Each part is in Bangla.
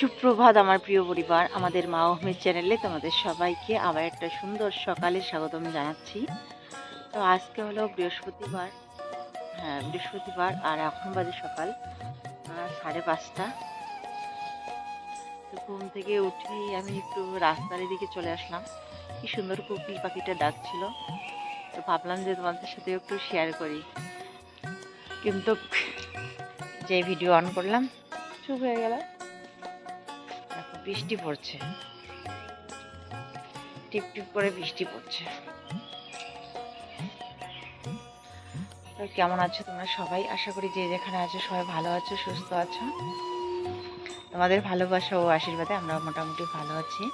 সুপ্রভাত আমার প্রিয় পরিবার, আমাদের মা আহমেদ চ্যানেলে তোমাদের সবাইকে আবার একটা সুন্দর সকালে স্বাগতম জানাচ্ছি। তো আজকে হলো বৃহস্পতিবার হ্যাঁ বৃহস্পতিবার আর এখন বাজে সকাল সাড়ে পাঁচটা। তো ঘুম থেকে উঠেই আমি একটু রাস্তার দিকে চলে আসলাম। কি সুন্দর কোকিল পাখিটা ডাকছিল তো ভাবলাম যে তোমাদের সাথে একটু শেয়ার করি। কিন্তু যে ভিডিও অন করলাম, চুপ হয়ে গেল দেখো বৃষ্টি পড়ছে। টিপ টিপ করে বৃষ্টি পড়ছে। কেমন আছো তোমরা সবাই? আশা করি যে যেখানে আছো সবাই ভালো আছো, সুস্থ আছো। তোমাদের ভালোবাসা ও আশীর্বাদে আমরা মোটামুটি ভালো আছি।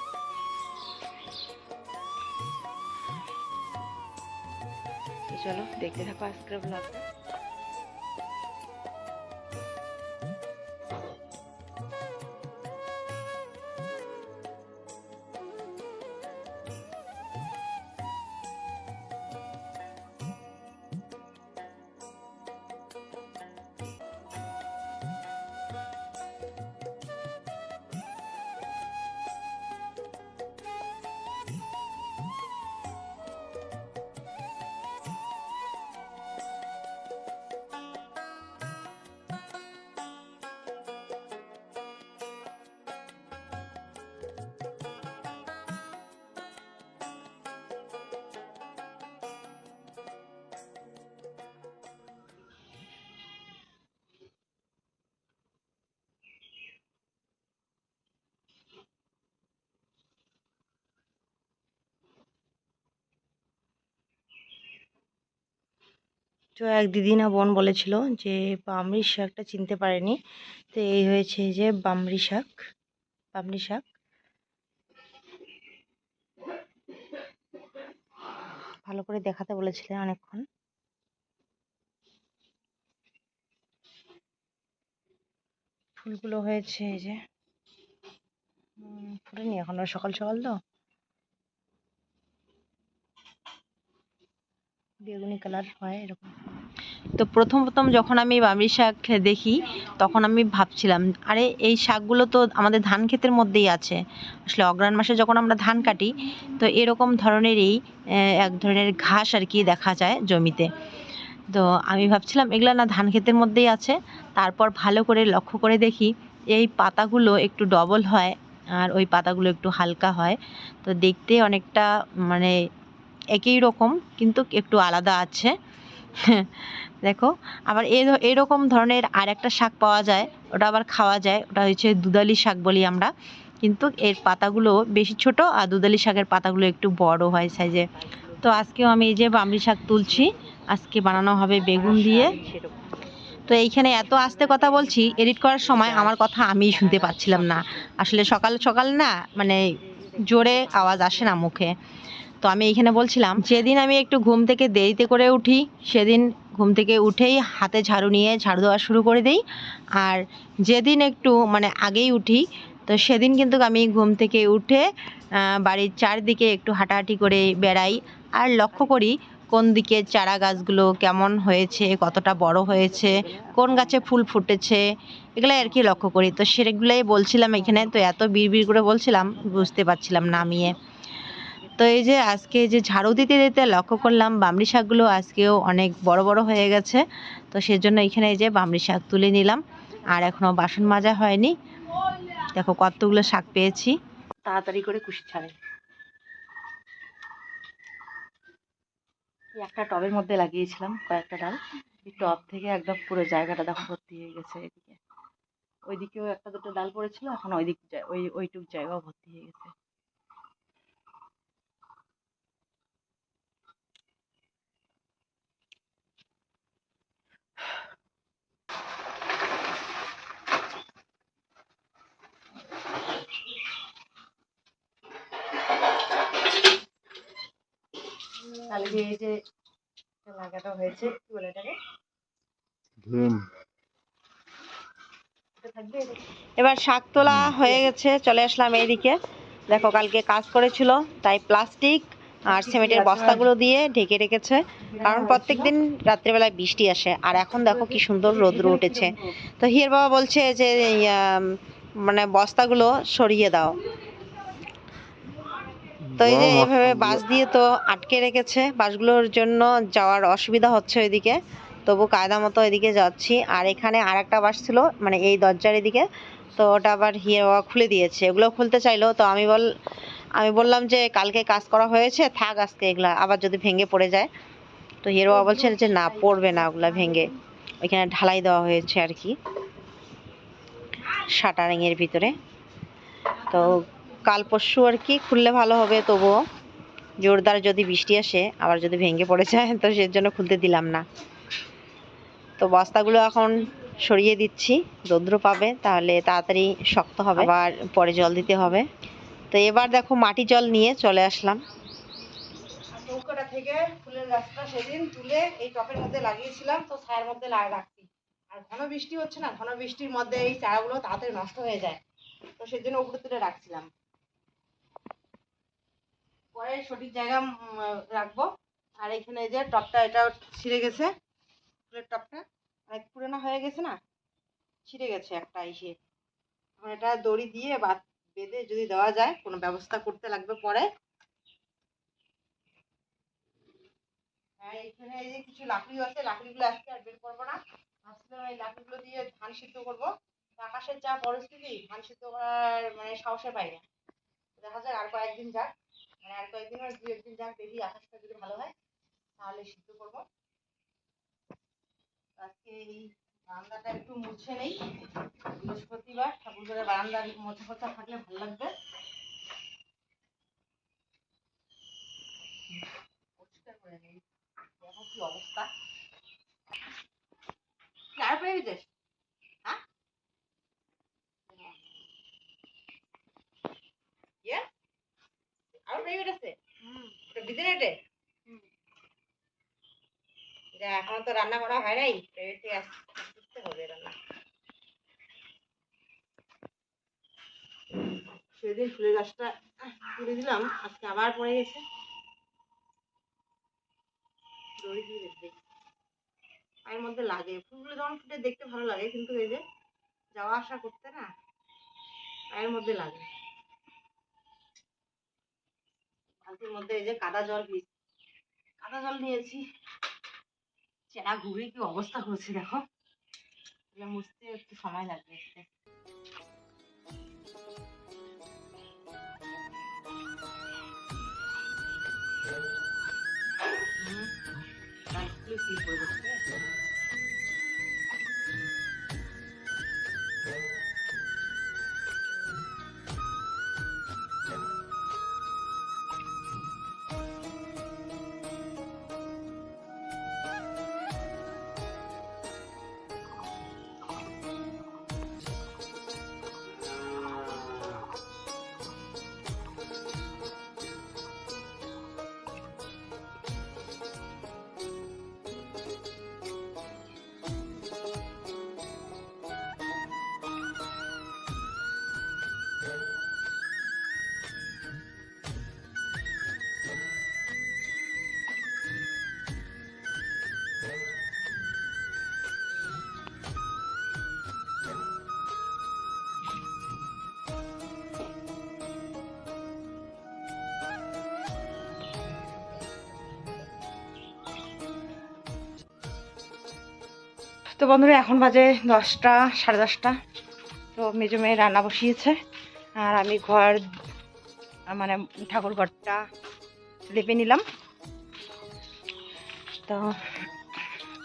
চলো, দেখতে থাকো আজকের ব্লগটা তো এক দিদি না বোন বলেছিল যে, বামরি শাকটা চিনতে পারেনি। তো এই হয়েছে যে, বামরি শাক বামরি শাক। ভালো করে দেখাতে বলেছিলেন অনেকক্ষণ। ফুলগুলো হয়েছে এই যে। ফুটেনি এখনও সকাল সকাল তো। বেগুনি কালার হয় এরকম। তো প্রথম প্রথম যখন আমি বামরি শাক দেখি, তখন আমি ভাবছিলাম, আরে, এই শাকগুলো তো আমাদের ধান ক্ষেতের মধ্যেই আছে। আসলে অগ্রাণ মাসে যখন আমরা ধান কাটি, তো এরকম ধরনেরই এক ধরনের ঘাস আর কি দেখা যায় জমিতে। তো আমি ভাবছিলাম, এগুলো না ধান ক্ষেতের মধ্যেই আছে। তারপর ভালো করে লক্ষ্য করে দেখি, এই পাতাগুলো একটু ডবল হয় আর ওই পাতাগুলো একটু হালকা হয়। তো দেখতে অনেকটা মানে একই রকম, কিন্তু একটু আলাদা আছে। দেখো, আবার এরকম ধরনের আর একটা শাক পাওয়া যায়, ওটা আবার খাওয়া যায়, ওটা হচ্ছে দুধালি শাক বলি আমরা। কিন্তু এর পাতাগুলো বেশি ছোট আর দুধালি শাকের পাতাগুলো একটু বড় হয় সাইজে তো আজকেও আমি এই যে বামরি শাক তুলছি, আজকে বানানো হবে বেগুন দিয়ে। তো এইখানে এত আস্তে কথা বলছি এডিট করার সময় আমার কথা আমিই শুনতে পাচ্ছিলাম না। আসলে সকাল সকাল না মানে জোরে আওয়াজ আসে না মুখে। আমি এইখানে বলছিলাম, যেদিন আমি একটু ঘুম থেকে দেরিতে করে উঠি, সেদিন ঘুম থেকে উঠেই হাতে ঝাড়ু নিয়ে ঝাড়ু দেওয়া শুরু করে দিই। আর যেদিন একটু মানে আগেই উঠি, তো সেদিন কিন্তু আমি ঘুম থেকে উঠে বাড়ির চারদিকে একটু হাঁটাহাঁটি করে বেড়াই। আর লক্ষ্য করি কোন দিকে চারা গাছগুলো কেমন হয়েছে, কতটা বড় হয়েছে, কোন গাছে ফুল ফুটেছে, এগুলাই আর কি লক্ষ্য করি। তো সেগুলোই বলছিলাম এখানে, তো এত বিড়বিড় করে বলছিলাম, বুঝতে পারছিলাম নামিয়ে তো এই যে আজকে যে ঝাড়ু দিতে দিতে লক্ষ্য করলাম বামড়ি শাকগুলো আজকেও অনেক বড় বড় হয়ে গেছে। তো সেজন্য এখানে এই যে বামড়ি শাক তুলে নিলাম। আর এখনও বাসন মাজা হয়নি। দেখো কতগুলো শাক পেয়েছি। তাড়াতাড়ি করে কুশি ছাড়ে। একটা টবের মধ্যে লাগিয়েছিলাম কয়েকটা ডাল। টব থেকে একদম পুরো জায়গাটা দেখো ভর্তি হয়ে গেছে এদিকে। ওইদিকেও একটা দুটো ডাল পড়েছিল, এখন ওই দিক ওই ওইটুক জায়গাও ভর্তি হয়ে গেছে। তাহলে যে এই যে লাগাটা হয়েছে কি বলে এটাকে এবার শাক তোলা হয়ে গেছে চলে আসলাম এইদিকে। দেখো কালকে কাজ করেছিল তাই প্লাস্টিক আর সিমেন্টের বস্তাগুলো দিয়ে ঢেকে রেখেছে। কারণ প্রত্যেক প্রত্যেকদিন রাত্রেবেলায় বৃষ্টি আসে আর এখন দেখো কি সুন্দর রোদ্র উঠেছে। তো হিয়ার বাবা বলছে যে মানে বস্তাগুলো সরিয়ে দাও। তো এই যে বস্তাগুলো- বাঁশ দিয়ে তো আটকে রেখেছে বাঁশগুলোর জন্য যাওয়ার অসুবিধা হচ্ছে ওইদিকে। তবু কায়দা মতো এদিকে যাচ্ছি। আর এখানে আর একটা বাস ছিল মানে এই দরজার এদিকে। তো ওটা আবার হিয়ে খুলে দিয়েছে। ওগুলো খুলতে চাইলো তো আমি বল আমি বললাম যে কালকে কাজ করা হয়েছে থাক আজকে এগুলা আবার যদি ভেঙে পড়ে যায়। তো হিরো বাবা বলছেন যে না পড়বে না ওগুলা ভেঙে। ওইখানে ঢালাই দেওয়া হয়েছে আর কি শাটারিং এর ভিতরে। তো কাল পরশু আর কি খুললে ভালো হবে, তবুও জোরদার যদি বৃষ্টি আসে, আবার যদি ভেঙে পড়ে যায়, তো সের জন্য খুলতে দিলাম না। তো বস্তাগুলো এখন সরিয়ে দিচ্ছি রৌদ্র পাবে, তাহলে তাড়াতাড়ি শক্ত হবে। আবার পরে জল দিতে হবে। তো এবার দেখো মাটি জল নিয়ে চলে আসলাম। থেকে ফুলের গাছটা সেদিন তুলে এই টপের মধ্যে লাগিয়েছিলাম, তো ছায়ের মধ্যে রাখছি। আর ঘন বৃষ্টি হচ্ছে না, ঘন বৃষ্টির মধ্যে এই চারাগুলো তাড়াতাড়ি নষ্ট হয়ে যায়। তো সেই জন্য উপরে তুলে রাখছিলাম। পরে সঠিক জায়গা রাখব। আর এখানে যে টপটা, এটা ছিঁড়ে গেছে। ফুলের টপটা। অনেক পুরোনো হয়ে গেছে না? ছিঁড়ে গেছে একটা এসে এখন এটা দড়ি দিয়ে বা বেঁধে যদি দেওয়া যায়, কোনো ব্যবস্থা করতে লাগবে পরে। হ্যাঁ এখানে এই যে কিছু লাকড়িও আছে, লাকড়িগুলো আজকে আর বের করব না। ভাবছিলাম এই লাকড়িগুলো দিয়ে ধান সিদ্ধ করব। আকাশের যা পরিস্থিতি, ধান সিদ্ধ করার মানে সাহসে পাই না দেখা যাক আর কয়েকদিন যাক। মানে আর কয়েকদিন আর দু একদিন যাক দেখি আকাশটা যদি ভালো হয়, তাহলে সিদ্ধ করব। আজকে এই বারান্দাটা একটু মুছে নেই। বৃহস্পতিবার ঠাকুর করে বারান্দার মোছা কথা থাকলে ভালো লাগবে। পরিষ্কার করে নেই। দেখো কি অবস্থা কি আর পেয়ে গেছিস হ্যাঁ ইয়ে আর পেয়ে গেছে ওটা বিদে নেটে যা এখনও তো রান্না করা হয় নাই? প্রাইভেটে আসতে হবে রান্না। সেদিন ফুলের গাছটা তুলে দিলাম, আজকে আবার পড়ে গেছে। দড়ি মধ্যে লাগে। ফুলগুলো যখন ফুটে দেখতে ভালো লাগে, কিন্তু এই যে যাওয়া আসা করতে না, পায়ের মধ্যে লাগে। বালতির মধ্যে এই যে কাদা জল কাদা জল নিয়েছি। চেনা ঘুরে কি অবস্থা হয়েছে দেখো এগুলো মুছতে একটু সময় লাগবে একটু। হুম, তো বন্ধুরা, এখন বাজে দশটা, সাড়ে দশটা। তো মেজো মেয়ে রান্না বসিয়েছে, আর আমি ঘর মানে ঠাকুর ঘরটা লেপে নিলাম। তো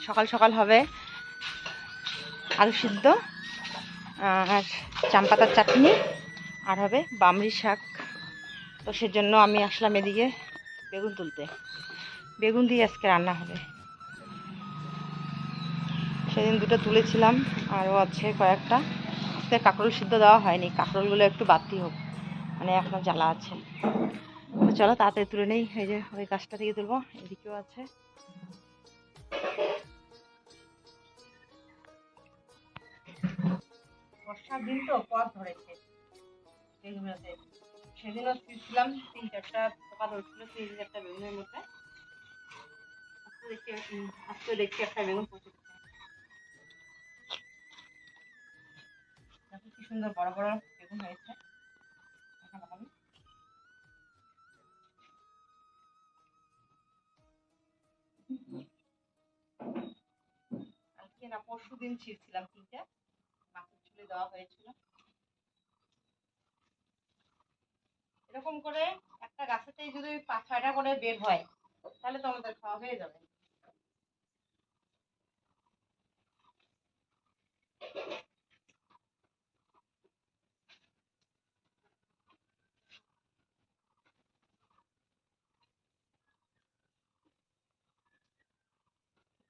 সকাল সকাল হবে আলু সিদ্ধ, আর চাম্পাতার চাটনি, আর হবে বামরি শাক। তো সেজন্য আমি আসলাম এদিকে বেগুন তুলতে। বেগুন দিয়ে আজকে রান্না হবে। সেদিন দুটো তুলেছিলাম, আরও আছে কয়েকটা। আজকে কাঁকরোল সিদ্ধ দেওয়া হয়নি, কাঁকরোলগুলো একটু বাড়তি হোক মানে এখনও জ্বালা আছে। তো চলো তাড়াতাড়ি তুলে নেই, এই যে ওই গাছটা থেকে তুলবো, এদিকেও আছে। বর্ষার দিন তো পথ ধরেছে সেদিনও ছিলাম তিন চারটা পোকা ধরছিল তিন চারটা বেগুনের মধ্যে। দেখছি, আজকে দেখছি একটা বেগুন পচে সুন্দর বড় বড় বেগুন হয়েছে। আমি। কালকে না পরশু দিন ছিঁড়ছিলাম তিনটা মাছের ঝুলে দেওয়া হয়েছিল। এরকম করে একটা গাছেতেই যদি পাঁচ ছয়টা করে বের হয়, তাহলে তো আমাদের খাওয়া হয়ে যাবে।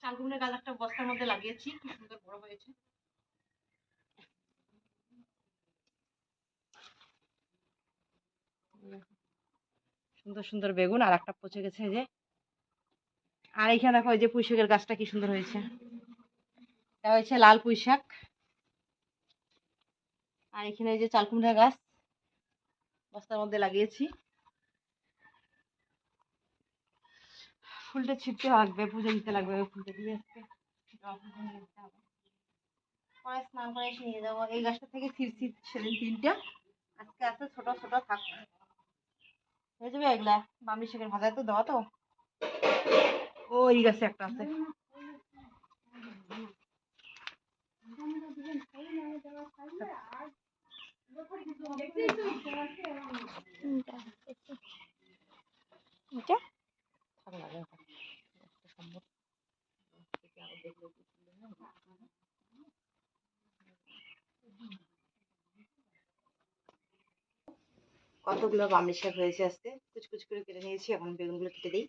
চালকুমড়ের গাছ একটা বস্তার মধ্যে লাগিয়েছি, কি সুন্দর বড় হয়েছে। সুন্দর সুন্দর বেগুন, আর একটা পচে গেছে যে। আর এইখানে দেখো, এই যে পুঁই শাকের গাছটা কি সুন্দর হয়েছে। এটা হয়েছে লাল পুঁই শাক আর এখানে এই যে চালকুমড়া গাছ, বস্তার মধ্যে লাগিয়েছি। ফুলটা ছিটতে লাগবে পুজো দিতে লাগবে ওই ফুলটা দিয়ে হবে। পরে স্নান করে এসে নিয়ে যাব। এই গাছটা থেকে ছিঁড়ছি সেদিন তিনটা। আজকে ছোট ছোট হয়ে যাবে এগুলা। বামনি শাকের ভাজায় তো দেওয়া তো। ওই গাছে একটা আছে। এটা থাক না, রে, থাক। একটা সম্ভব। কতগুলো বামনি শাক হয়েছে আজকে? কুচকুচ করে কেটে নিয়েছি, এখন বেগুনগুলো কেটে দিই।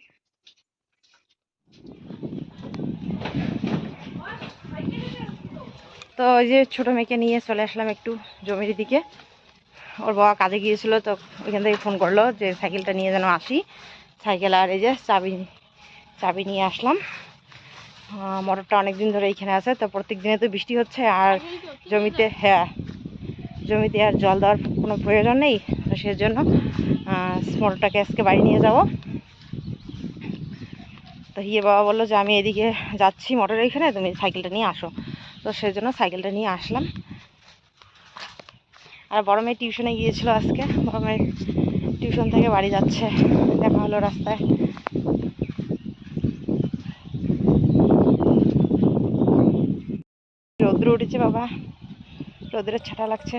তো ওই যে ছোট মেয়েকে নিয়ে চলে আসলাম একটু জমির দিকে। ওর বাবা কাজে গিয়েছিল, তো ওইখান থেকে ফোন করল যে সাইকেলটা নিয়ে যেন আসি। সাইকেল আর এই যে চাবি চাবি নিয়ে আসলাম। মোটরটা অনেক দিন ধরে এইখানে আছে, তো প্রত্যেক দিনে তো বৃষ্টি হচ্ছে আর জমিতে হ্যাঁ জমিতে আর জল দেওয়ার কোনো প্রয়োজন নেই, তো সেজন্য মোটরটাকে আজকে বাড়ি নিয়ে যাব। তো হিয়ে বাবা বলল যে, আমি এদিকে যাচ্ছি মোটরের এখানে, তুমি সাইকেলটা নিয়ে আসো। তো সেজন্য সাইকেলটা নিয়ে আসলাম। আর বড় মেয়ে টিউশনে গিয়েছিল আজকে, বড় মেয়ে টিউশন থেকে বাড়ি যাচ্ছে, দেখা হলো রাস্তায়। রৌদ্র উঠেছে বাবা। রোদ্রের ছাটা লাগছে।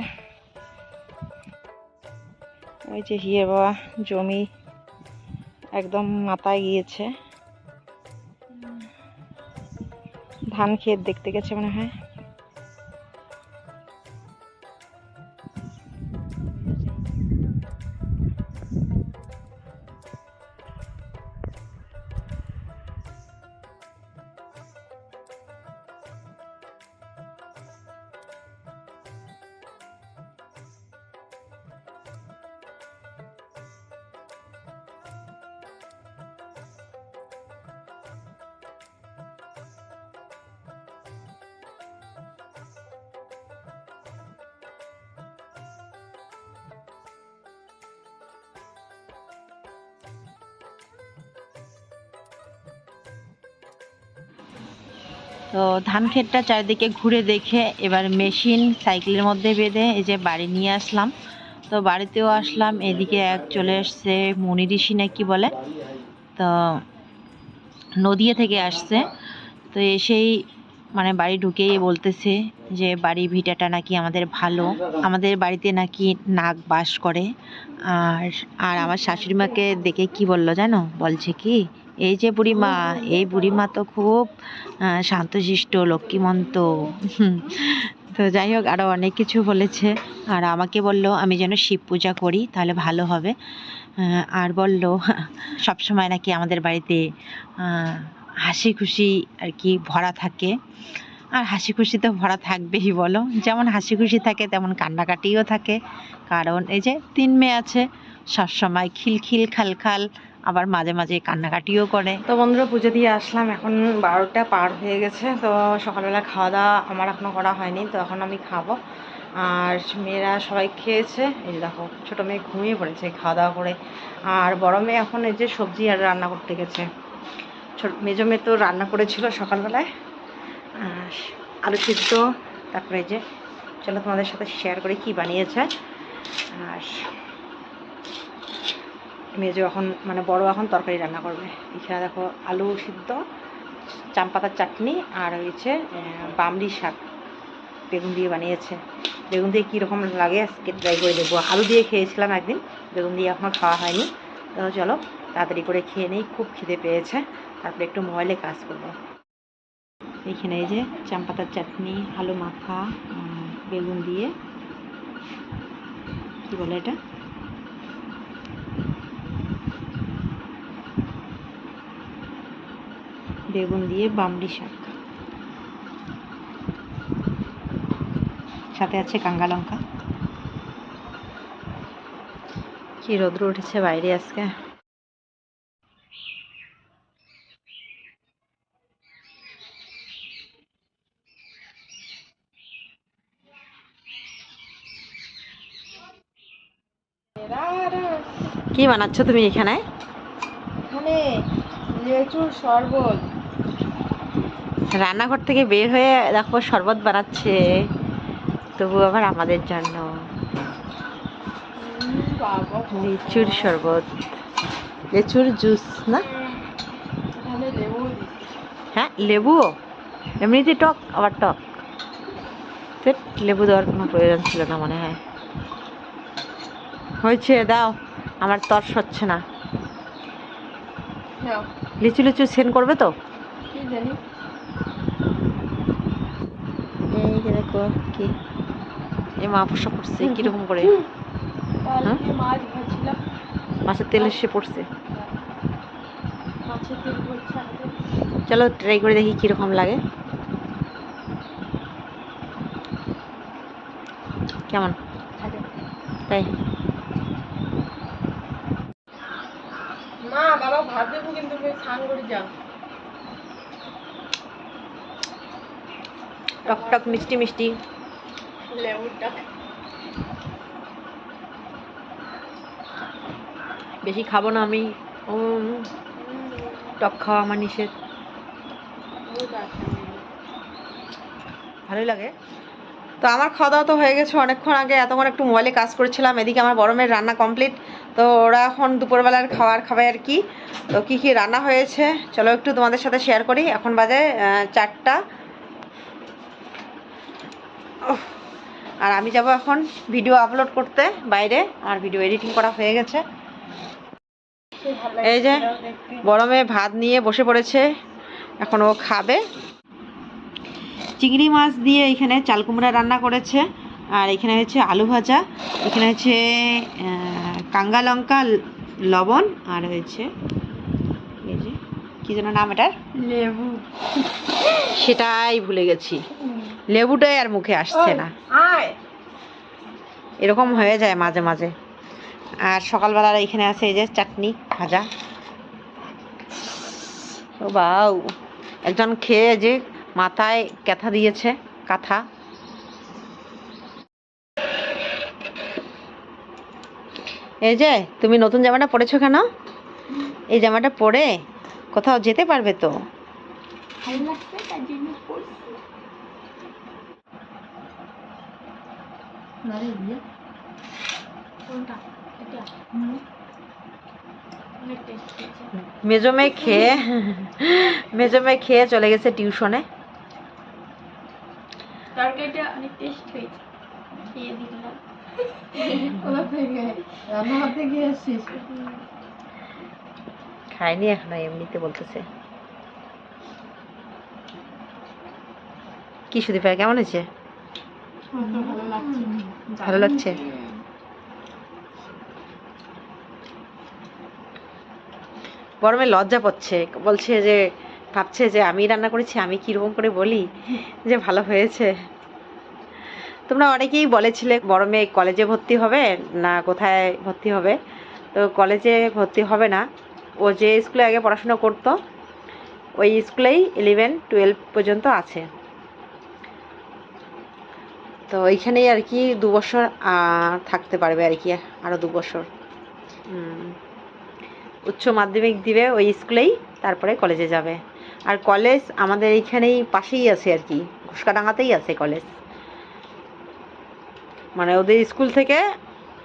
ওই যে হিয়ে বাবা, জমি একদম মাথায় গিয়েছে। ধান ক্ষেত দেখতে গেছে মনে হয়। তো ধান ক্ষেতটা চারিদিকে ঘুরে দেখে এবার মেশিন, সাইকেলের মধ্যে বেঁধে এই যে বাড়ি নিয়ে আসলাম। তো বাড়িতেও আসলাম, এদিকে এক চলে এসছে মনি ঋষি না কি বলে। তো নদিয়া থেকে আসছে। তো এসেই মানে বাড়ি ঢুকেই বলতেছে যে বাড়ি ভিটাটা নাকি আমাদের ভালো, আমাদের বাড়িতে নাকি নাক বাস করে। আর আর আমার শাশুড়ি মাকে দেখে কি বলল জানো? বলছে কি এই যে বুড়িমা, এই বুড়িমা তো খুব শান্তশিষ্ট, লক্ষ্মীমন্ত। তো যাই হোক আরও অনেক কিছু বলেছে। আর আমাকে বলল, আমি যেন শিব পূজা করি, তাহলে ভালো হবে। আর বলল সবসময় নাকি আমাদের বাড়িতে হাসি খুশি আর কি ভরা থাকে। আর হাসি খুশি তো ভরা থাকবেই, বলো। যেমন হাসি খুশি থাকে, তেমন কান্নাকাটিও থাকে। কারণ এই যে তিন মেয়ে আছে সবসময় খিলখিল, খালখাল আবার মাঝে মাঝে কান্নাকাটিও করে। তো বন্ধুরা, পুজো দিয়ে আসলাম। এখন বারোটা পার হয়ে গেছে। তো সকালবেলা খাওয়া দাওয়া আমার এখনও করা হয়নি, তো এখন আমি খাব। আর মেয়েরা সবাই খেয়েছে। এই যে দেখো, ছোটো মেয়ে ঘুমিয়ে পড়েছে খাওয়া দাওয়া করে। আর বড় মেয়ে এখন এই যে সবজি আর রান্না করতে গেছে। ছোট মেজো মেয়ে তো রান্না করেছিল সকালবেলায়। আলু সিদ্ধ, তারপরে এই যে, চলো তোমাদের সাথে শেয়ার করে কি বানিয়েছে। আর মেজো এখন মানে বড় এখন তরকারি রান্না করবে। এখানে দেখো আলু সিদ্ধ চাম পাতার চাটনি আর হয়েছে বামড়ি শাক বেগুন দিয়ে বানিয়েছে। বেগুন দিয়ে কীরকম লাগে আজকে ট্রাই করে দেখব। আলু দিয়ে খেয়েছিলাম একদিন, বেগুন দিয়ে এখনও খাওয়া হয়নি। তো চলো, তাড়াতাড়ি করে খেয়ে নেই, খুব খিদে পেয়েছে। তারপরে একটু মোবাইলে কাজ করব। এইখানে এই যে চাম পাতার চাটনি, আলু মাখা বেগুন দিয়ে, কি বলে এটা? বেগুন দিয়ে বামড়ি শাক। সাথে আছে কাঙ্গা লঙ্কা। কি রৌদ্র উঠেছে বাইরে আজকে? কি বানাচ্ছ তুমি এখানে? এখানে লেচুর শরবত। রান্নাঘর থেকে বের হয়ে দেখো শরবত বানাচ্ছে। তবু আবার আমাদের জন্য। লিচুর শরবত। লিচুর জুস না? লেবু হ্যাঁ লেবুও? এমনিতে টক আবার টক। লেবু দেওয়ার কোনো প্রয়োজন ছিল না মনে হয়। হয়েছে দাও। আমার তর্স হচ্ছে না। লিচু লিচু সেন করবে তো? জানি এই যে দেখো কি। মা ফসা পড়ছে, কীরকম করে? ভাজছিলাম মাছের তেল এসে পড়ছে। চলো ট্রাই করে দেখি কীরকম লাগে। কেমন? তাই। মা, বাবা, ভাত দেবো কিন্তু স্নান করে যাও। টক টক মিষ্টি মিষ্টি। বেশি খাব না আমি। টক খাওয়া আমার নিষেধ। ভালোই লাগে। তো আমার খাওয়া দাওয়া তো হয়ে গেছে অনেকক্ষণ আগে। এতক্ষণ একটু মোবাইলে কাজ করেছিলাম। এদিকে আমার বড় মেয়ের রান্না কমপ্লিট তো ওরা এখন দুপুরবেলার খাবার খাবে আর কি। তো কি কি রান্না হয়েছে? চলো একটু তোমাদের সাথে শেয়ার করি। এখন বাজে চারটা। আর আমি যাব এখন ভিডিও আপলোড করতে বাইরে আর ভিডিও এডিটিং করা হয়ে গেছে। এই যে বড় মেয়ে ভাত নিয়ে বসে পড়েছে এখন ও খাবে। চিংড়ি মাছ দিয়ে এখানে চাল কুমড়া রান্না করেছে আর এখানে হচ্ছে আলু ভাজা এখানে হচ্ছে কাঙ্গা লঙ্কা লবণ আর হয়েছে এই যে কি যেন নাম এটার? লেবু। সেটাই ভুলে গেছি। লেবুটাই আর মুখে আসছে না। এরকম হয়ে যায় মাঝে মাঝে। আর সকালবেলার এখানে আছে এই যে চাটনি ভাজা। ও বাউ। একজন খেয়ে যে মাথায় ক্যাথা দিয়েছে কাঁথা। এই যে তুমি নতুন জামাটা পরেছো কেন? এই জামাটা পরে কোথাও যেতে পারবে তো? ভালো লাগছে তার জন্য পড়ছি না কোনটা? এটা। অনেক টেস্ট মেজো মেয়ে খেয়ে মেজো মেয়ে খেয়ে চলে গেছে টিউশনে। তরকারিটা অনেক টেস্ট হয়েছে। খেয়ে দিলাম। খায়নি এখনও এমনিতে বলতেছে। কি সুদীপা কেমন হয়েছে? ভালো লাগছে। গরমে লজ্জা পাচ্ছে। বলছে যে ভাবছে যে আমি রান্না করেছি আমি কীরকম করে বলি যে ভালো হয়েছে। তোমরা অনেকেই বলেছিলে বড় মেয়ে কলেজে ভর্তি হবে না কোথায় ভর্তি হবে? তো কলেজে ভর্তি হবে না। ও যে স্কুলে আগে পড়াশোনা করতো ওই স্কুলেই ইলেভেন টুয়েলভ পর্যন্ত আছে। তো ওইখানেই আর কি দু বছর থাকতে পারবে আর কি আরও দু বছর। উচ্চ মাধ্যমিক দিবে ওই স্কুলেই তারপরে কলেজে যাবে। আর কলেজ আমাদের এইখানেই পাশেই আছে আর কি ঘুসকাডাঙ্গাতেই আছে কলেজ। মানে ওদের স্কুল থেকে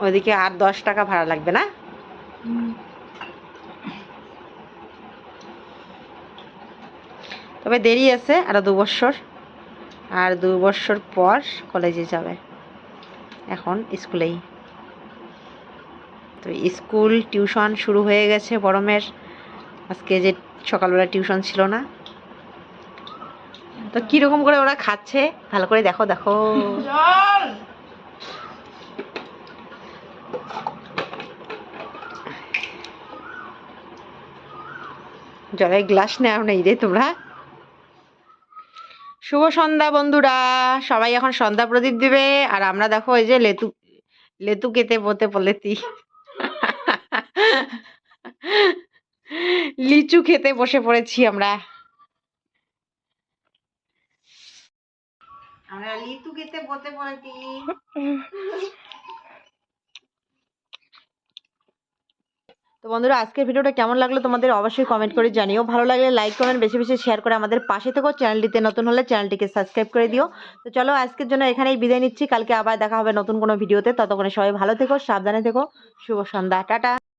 ওইদিকে আর দশ টাকা ভাড়া লাগবে না? তবে দেরি আছে আরও দু বছর। আর দু বছর পর কলেজে যাবে। এখন স্কুলেই। তো স্কুল টিউশন শুরু হয়ে গেছে বড়মের। আজকে যে সকালবেলা টিউশন ছিল না। তো কীরকম করে ওরা খাচ্ছে? ভালো করে দেখো দেখো। জলের গ্লাস নেও নেই রে তোমরা। শুভ সন্ধ্যা বন্ধুরা। সবাই এখন সন্ধ্যা প্রদীপ দিবে। আর আমরা দেখো ওই যে লেতু লেতু কেতে পোতে পলেতি। লিচু খেতে বসে পড়েছি আমরা। আমরা লিচু খেতে বসে পড়েছি তো বন্ধুরা, আজকের ভিডিওটা কেমন লাগল তোমাদের অবশ্যই কমেন্ট করে জানিও। ভালো লাগলে লাইক কমেন্ট বেশি বেশি শেয়ার করে আমাদের পাশে থেকো। চ্যানেলটিতে নতুন হলে চ্যানেলটিকে সাবস্ক্রাইব করে দিও। তো চলো, আজকের জন্য এখানেই বিদায় নিচ্ছি। কালকে আবার দেখা হবে নতুন কোনো ভিডিওতে। ততক্ষণে সবাই ভালো থেকো, সাবধানে থেকো। শুভ সন্ধ্যা। টাটা।